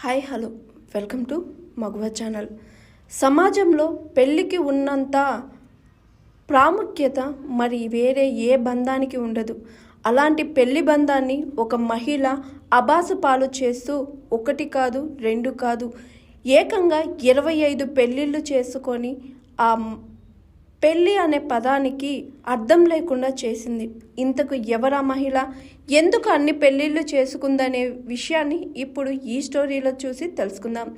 Hi hello. Welcome to Maguva channel. సమాజంలో పెళ్ళికి ఉన్నంత ప్రాముఖ్యత మరి వేరే ఏ బంధానికి ఉండదు. అలాంటి పెళ్ళి బంధాన్ని ఒక మహిళ అబాసు పాలు చేస్తూ ఒకటి కాదు రెండు కాదు ఏకంగా ఇరవై ఐదు పెళ్ళిళ్ళు చేసుకొని ఆ పెళ్ళి అనే పదానికి అర్థం లేకుండా చేసింది. ఇంతకు ఎవరా మహిళ? ఎందుకు అన్ని పెళ్ళిళ్ళు చేసుకుందనే విషయాన్ని ఇప్పుడు ఈ స్టోరీలో చూసి తెలుసుకుందాం.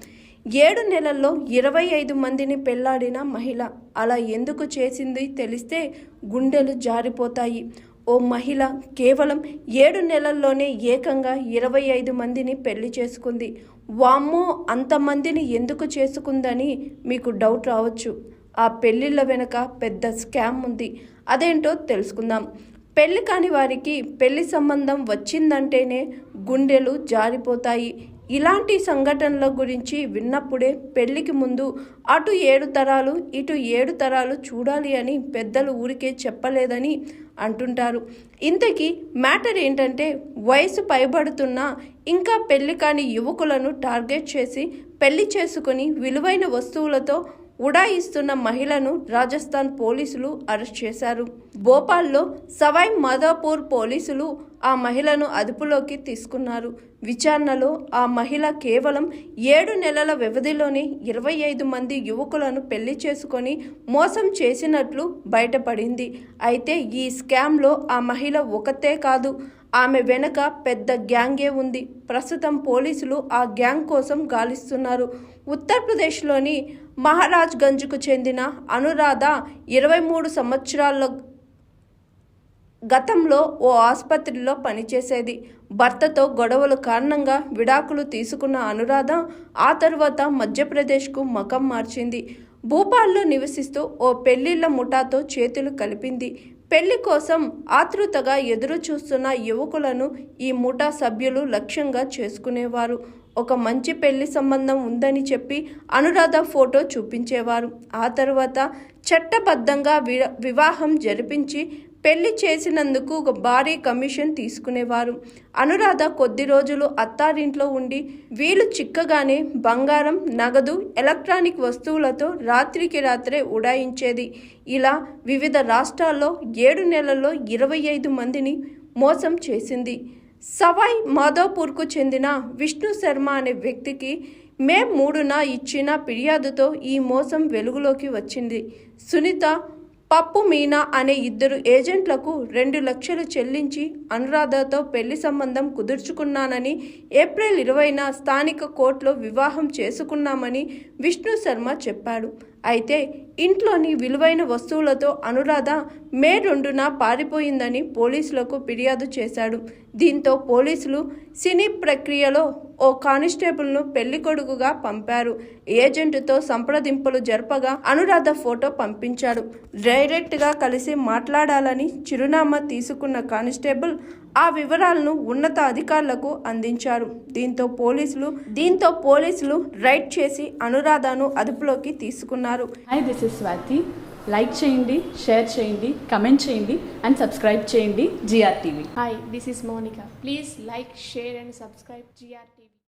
ఏడు నెలల్లో ఇరవై ఐదు మందిని పెళ్ళాడిన మహిళ. అలా ఎందుకు చేసింది తెలిస్తే గుండెలు జారిపోతాయి. ఓ మహిళ కేవలం ఏడు నెలల్లోనే ఏకంగా ఇరవై ఐదు మందిని పెళ్ళి చేసుకుంది. వామ్మో అంతమందిని ఎందుకు చేసుకుందని మీకు డౌట్ రావచ్చు. ఆ పెళ్ళిళ్ళ వెనుక పెద్ద స్కామ్ ఉంది. అదేంటో తెలుసుకుందాం. పెళ్ళి కాని వారికి పెళ్ళి సంబంధం వచ్చిందంటేనే గుండెలు జారిపోతాయి. ఇలాంటి సంఘటనల గురించి విన్నప్పుడే పెళ్ళికి ముందు అటు ఏడు తరాలు ఇటు ఏడు తరాలు చూడాలి అని పెద్దలు ఊరికే చెప్పలేదని అంటుంటారు. ఇంతకీ మ్యాటర్ ఏంటంటే వయసు పైబడుతున్న ఇంకా పెళ్ళి కాని యువకులను టార్గెట్ చేసి పెళ్ళి చేసుకుని విలువైన వస్తువులతో ఉడాయిస్తున్న మహిళను రాజస్థాన్ పోలీసులు అరెస్ట్ చేశారు. భోపాల్లో సవాయ్ మాధాపూర్ పోలీసులు ఆ మహిళను అదుపులోకి తీసుకున్నారు. విచారణలో ఆ మహిళ కేవలం ఏడు నెలల వ్యవధిలోనే ఇరవై ఐదు మంది యువకులను పెళ్ళి చేసుకొని మోసం చేసినట్లు బయటపడింది. అయితే ఈ స్కామ్లో ఆ మహిళ ఒకతే కాదు ఆమె వెనక పెద్ద గ్యాంగే ఉంది. ప్రస్తుతం పోలీసులు ఆ గ్యాంగ్ కోసం గాలిస్తున్నారు. ఉత్తరప్రదేశ్లోని మహారాజ్గంజ్కు చెందిన అనురాధ ఇరవై మూడు సంవత్సరాల గతంలో ఓ ఆసుపత్రిలో పనిచేసేది. భర్తతో గొడవల కారణంగా విడాకులు తీసుకున్న అనురాధ ఆ తర్వాత మధ్యప్రదేశ్కు మకం మార్చింది. భూపాల్లో నివసిస్తూ ఓ పెళ్ళిళ్ళ ముఠాతో చేతులు కలిపింది. పెళ్ళి కోసం ఆతృతగా ఎదురు చూస్తున్న యువకులను ఈ ముఠా సభ్యులు లక్ష్యంగా చేసుకునేవారు. ఒక మంచి పెళ్ళి సంబంధం ఉందని చెప్పి అనురాధ ఫోటో చూపించేవారు. ఆ తర్వాత చట్టబద్ధంగా వి వివాహం జరిపించి పెళ్ళి చేసినందుకు ఒక భారీ కమిషన్ తీసుకునేవారు. అనురాధ కొద్ది రోజులు అత్తారింట్లో ఉండి వీలు చిక్కగానే బంగారం నగదు ఎలక్ట్రానిక్ వస్తువులతో రాత్రికి రాత్రే ఉడాయించేది. ఇలా వివిధ రాష్ట్రాల్లో ఏడు నెలల్లో ఇరవై ఐదు మందిని మోసం చేసింది. సవాయ్ మాధోపూర్కు చెందిన విష్ణు శర్మ అనే వ్యక్తికి మే మూడున ఇచ్చిన ఫిర్యాదుతో ఈ మోసం వెలుగులోకి వచ్చింది. సునీత పప్పు మీనా అనే ఇద్దరు ఏజెంట్లకు రెండు లక్షలు చెల్లించి అనురాధతో పెళ్ళి సంబంధం కుదుర్చుకున్నానని ఏప్రిల్ ఇరవైన స్థానిక కోర్టులో వివాహం చేసుకున్నామని విష్ణు శర్మ చెప్పాడు. అయితే ఇంట్లోని విలువైన వస్తువులతో అనురాధ మే రెండున పారిపోయిందని పోలీసులకు ఫిర్యాదు చేశాడు. దీంతో పోలీసులు సినీ ప్రక్రియలో ఓ కానిస్టేబుల్ను పెళ్ళి కొడుకుగా పంపారు. ఏజెంట్తో సంప్రదింపులు జరపగా అనురాధ ఫోటో పంపించాడు. డైరెక్ట్గా కలిసి మాట్లాడాలని చిరునామా తీసుకున్న కానిస్టేబుల్ ఆ వివరాలను ఉన్నత అధికారులకు అందించారు. దీంతో పోలీసులు దీంతో పోలీసులు రైడ్ చేసి అనురాధను అదుపులోకి తీసుకున్నారు. Hi this is Swathi like చేయండి షేర్ చేయండి కమెంట్ చేయండి అండ్ సబ్స్క్రైబ్ చేయండి GR TV Hi, this is Monica. Please like, share, and subscribe GRT.